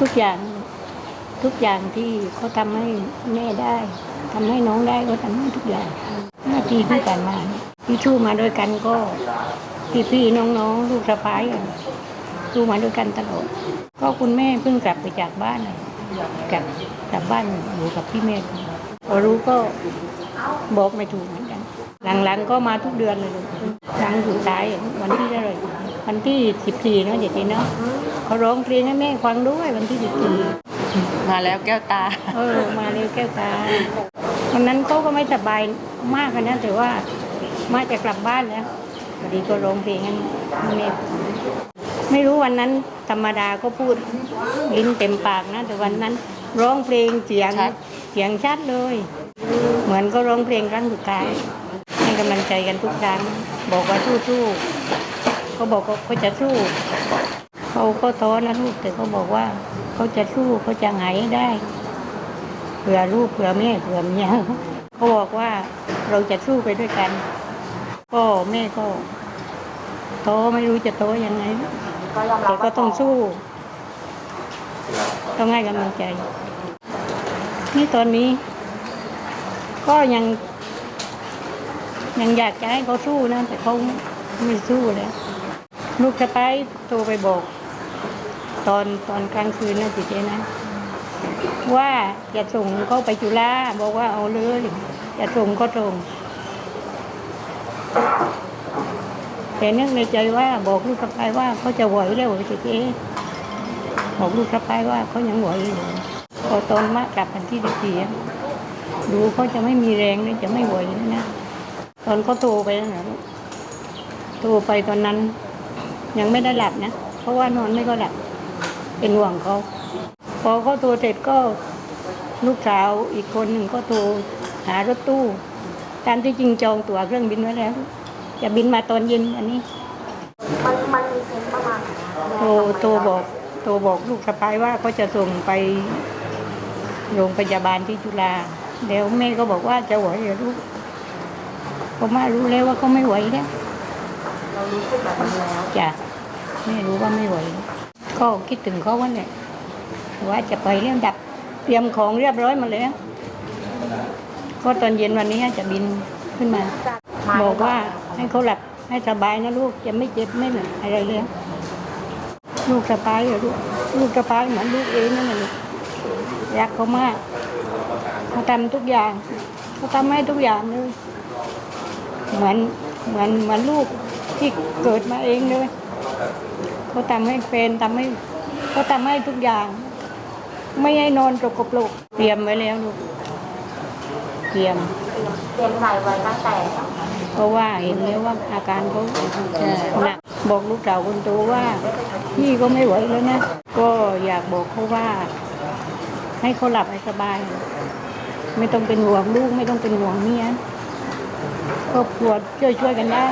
ทุกอย่างทุกอย่างที่เขาทำให้แม่ได้ทำให้น้องได้ก็ทำให้ทุกอย่างหน้าที่ที่ผ่านมาเนี่ยที่สู้มาด้วยกันก็พี่พี่ๆน้องๆลูกสะพ้ายอะสู้มาด้วยกันตลอดก็คุณแม่เพิ่งกลับไปจากบ้านกลับกลับบ้านอยู่กับพี่แม่พอรู้ก็บอกไม่ถูกเหมือนกัน หลังๆก็มาทุกเดือนเลยครั้งสุดท้ายวันที่เท่าไหร่วันที่สิบสี่เนาะเด็กๆเนาะ เขาร้องเพลงให้แม่ฟังด้วยวันที่สิบสี่มาแล้วแก้วตา เออมาเลยแก้วตาวันนั้นเขาก็ไม่สบายมากอะนะแต่ว่ามาจะกลับบ้านแล้วพอดีก็ร้องเพลงให้แม่ฟังไม่รู้วันนั้นธรรมดาก็พูดลิ้นเต็มปากนะ แต่วันนั้นร้องเพลงเสียงชัดเสียงชัดเลย เหมือนก็ร้องเพลงครั้งสุดท้ายให้กำลังใจกันทุกครั้ง บอกว่าสู้ๆเขาบอกว่าเขาจะสู้ เขาก็ท้อนะลูกแต่เขาบอกว่า เขาจะสู้เขาจะหายได้เผื่อลูกเผื่อแม่เผื่อเมียเขาบอกว่าเราจะสู้ไปด้วยกันพ่อแม่ก็ท้อไม่รู้จะท้อยังไงแต่ก็ต้องสู้ ต้องให้กำลังใจ นี่ตอนนี้ ก็ยัง ยังอยากจะให้เขาสู้นะแต่เขาไม่สู้แล้วลูกสะพ้ายโทรไปบอก ตอนตอนกลางคืนนะสิเจนะ ว่าจะส่งเขาไปจุฬาบอกว่าเอาเลยจะส่งก็ส่งแต่นึกในใจว่าบอกลูกสะพ้ายว่าเขาจะไหวแล้วสิเจบอกลูกสะพ้ายว่าเขายังไหวอยู่พอตอนมากลับวันที่สิบสี่ดูเขาจะไม่มีแรงเลยจะไม่ไหวเลยนะตอนเขาโทรไปนะลูกโทรไปตอนนั้น ยังไม่ได้หลับนะ เพราะว่านอนไม่ก็หลับ เป็นห่วงเขา พอเขาโทรเสร็จก็ลูกสาวอีกคนหนึ่งก็โทรหารถตู้ตามที่จริงจองตั๋วเครื่องบินไว้แล้ว จะบินมาตอนเย็นอันนี้ มันมันมีเซนส์ประมาณไหนอะโทรโทรบอกโทรบอกลูกสะพ้ายว่าเขาจะส่งไปโรงพยาบาลที่จุฬาแล้วแม่ก็บอกว่าจะไหวเหรอลูกผมมารู้แล้วว่าเขาไม่ไหวแล้วเรารู้สึกแบบนี้แล้วจ้ะแม่รู้ว่าไม่ไหว ก็คิดถึงเขาวันเนี่ยว่าจะไปเรื่องดับเตรียมของเรียบร้อยมาแล้วก็ตอนเย็นวันนี้จะบินขึ้นมา บอกว่าให้เขาหลับให้สบายนะลูกจะไม่เจ็บไม่เหนื่อยอะไรเลยลูกสะพ้ายเหรอลูกลูกสะพ้ายเหมือนลูกเองนั่นแหละรักเขามากเขาทำทุกอย่างเขาทำให้ทุกอย่างเลยเหมือนเหมือนเหมือนลูกที่เกิดมาเองเลย เขาทำให้เป็นทำให้เขาทำให้ทุกอย่าง ไม่ให้นอนตกกระปลุกเตรียมไว้แล้วลูกเตรียมเตรียมใจไว้ตั้งแต่เพราะว่าเห็นแล้วว่าอาการเขาหนักบอกลูกสาวคนโตว่าพี่ก็ไม่ไหวแล้วนะ ก็อยากบอกเขาว่า ให้เขาหลับให้สบาย ไม่ต้องเป็นห่วงลูกไม่ต้องเป็นห่วงเมียครอบครัวช่วยช่วยๆกันได้